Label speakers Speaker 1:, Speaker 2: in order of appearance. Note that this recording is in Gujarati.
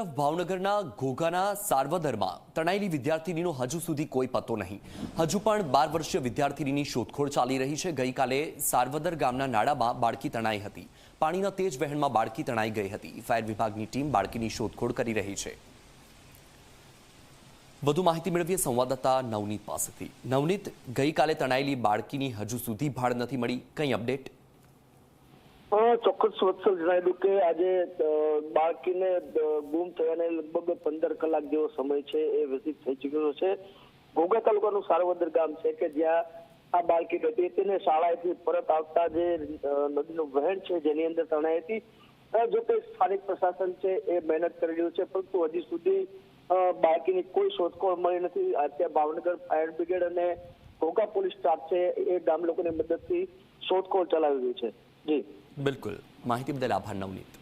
Speaker 1: તરફ ભાવનગરના ઘોઘાના સાર્વદરમાં તણાયેલી વિદ્યાર્થીનીનો હજુ સુધી કોઈ પત્તો નહીં. હજુ પણ બાર વર્ષીય વિદ્યાર્થીનીની શોધખોળ ચાલી રહી છે. ગઈકાલે સાર્વદર ગામના નાળામાં બાળકી તણાઈ હતી. પાણીના તેજ વહેણમાં બાળકી તણાઈ ગઈ હતી. ફાયર વિભાગની ટીમ બાળકીની શોધખોળ કરી રહી છે. વધુ માહિતી મેળવીએ સંવાદદાતા નવનીત પાસેથી. નવનીત, ગઈકાલે તણાયેલી બાળકીની હજુ સુધી ભાળ નથી મળી. કંઈ અપડેટ?
Speaker 2: ચોક્કસ વત્સલ જણાવી કે આજે બાળકીને ગુમ થયાને લગભગ પંદર કલાક જેવો સમય છે, એ વ્યતીત થઈ ચુક્યો છે. ઘોઘા તાલુકાનું સારવદર ગામ છે કે જ્યાં આ બાળકી હતી તેને શાળાએથી પરત આવતા જે નદીનું વહેણ છે જેની અંદર તણાઈ હતી જો કે સ્થાનિક પ્રશાસન છે એ મહેનત કરી રહ્યું છે, પરંતુ હજી સુધી બાળકીની કોઈ શોધખોળ મળી નથી. અત્યારે ભાવનગર ફાયર બ્રિગેડ અને ઘોઘા પોલીસ સ્ટાફ છે એ ગામ લોકોની મદદથી શોધખોળ ચલાવી રહ્યું છે. જી.
Speaker 1: બિલકુલ. માહિતી બદલ આભાર નવનીત.